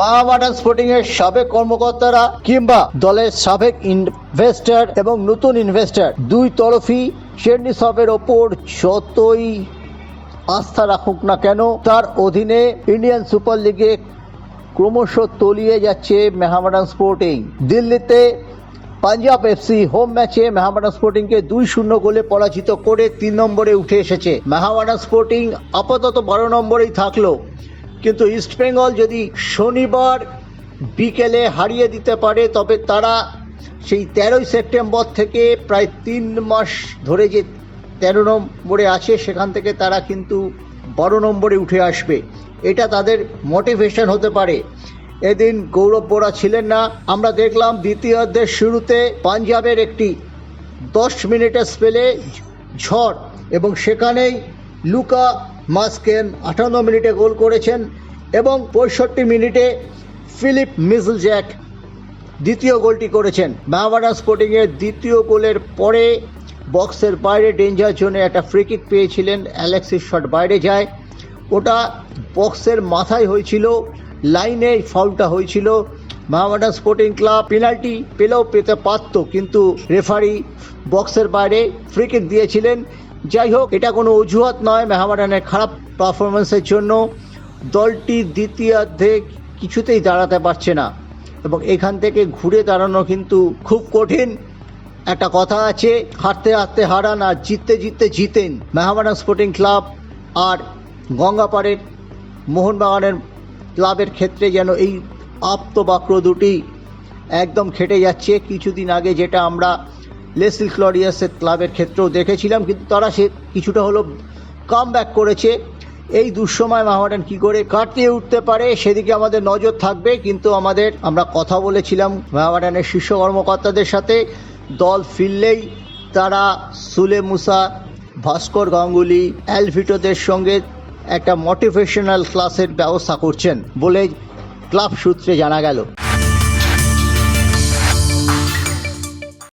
মাহাবাডান sporting এর সাবেক কর্মকর্তারা কিংবা দলের সাবেক ইনভেস্টর এবং নতুন ইনভেস্টর দুই তরফই চেন্নিসবের ওপর যতই আস্থা রাখুক না কেন, তার অধীনে ইন্ডিয়ান সুপার লিগে ক্রমশ তলিয়ে যাচ্ছে মেহামাডান স্পোর্টিং দিল্লিতে পাঞ্জাব এফসি হোম ম্যাচে মেহামাডান স্পোর্টিংকে দুই শূন্য গোলে পরাজিত করে তিন নম্বরে উঠে এসেছে। মেহামাডান স্পোর্টিং আপাতত বারো নম্বরেই থাকল। কিন্তু ইস্টবেঙ্গল যদি শনিবার বিকেলে হারিয়ে দিতে পারে, তবে তারা সেই তেরোই সেপ্টেম্বর থেকে প্রায় তিন মাস ধরে যে তেরো নম্বরে আছে, সেখান থেকে তারা কিন্তু বারো নম্বরে উঠে আসবে। এটা তাদের মোটিভেশন হতে পারে। এদিন গৌরব বোরা ছিলেন না। আমরা দেখলাম দ্বিতীয়ার্ধের শুরুতে পাঞ্জাবের একটি দশ মিনিটের স্পেলে ঝড় এবং সেখানেই লুকা মাস্কেন আটান্ন মিনিটে গোল করেছেন এবং পঁয়ষট্টি মিনিটে ফিলিপ মিজল জ্যাক দ্বিতীয় গোলটি করেছেন। মেহামাডান স্পোর্টিংয়ের দ্বিতীয় গোলের পরে বক্সের বাইরে ডেঞ্জার জোনে একটা ফ্রিকিক পেয়েছিলেন, অ্যালেক্সিস শট বাইরে যায়। ওটা বক্সের মাথায় হয়েছিল, লাইনে ফাউলটা হয়েছিল। মেহামাডান স্পোর্টিং ক্লাব পেনাল্টি পেলেও পেতে পারতো, কিন্তু রেফারি বক্সের বাইরে ফ্রিকিক দিয়েছিলেন। যাই হোক, এটা কোনো অজুহাত নয়। মেহামাডানের খারাপ পারফরমেন্সের জন্য দলটি দ্বিতীয়ার্ধে কিছুতেই দাঁড়াতে পারছে না। এবং এখান থেকে ঘুরে দাঁড়ানো কিন্তু খুব কঠিন একটা কথা আছে। হারতে হারতে হারান আর জিততে জিততে জিতেন মেহামাডান স্পোর্টিং ক্লাব আর গঙ্গাপাড়ের মোহনবাগানের ক্লাবের ক্ষেত্রে যেন এই আপ্তবাক্র দুটি একদম খেটে যাচ্ছে। কিছুদিন আগে যেটা আমরা লেসিল ক্লরিয়াসের ক্লাবের ক্ষেত্রেও দেখেছিলাম, কিন্তু তারা সে কিছুটা হলো কাম ব্যাক করেছে। এই দুঃসময় মাহমাডান কি করে কাটিয়ে উঠতে পারে, সেদিকে আমাদের নজর থাকবে, কিন্তু আমাদের, আমরা কথা বলেছিলাম মাহমাডানের শীর্ষ কর্মকর্তাদের সাথে। দল ফিরলেই তারা সুলে মুসা, ভাস্কর গাঙ্গুলি, অ্যালভিটোদের সঙ্গে একটা মোটিভেশনাল ক্লাসের ব্যবস্থা করছেন বলে ক্লাব সূত্রে জানা গেল।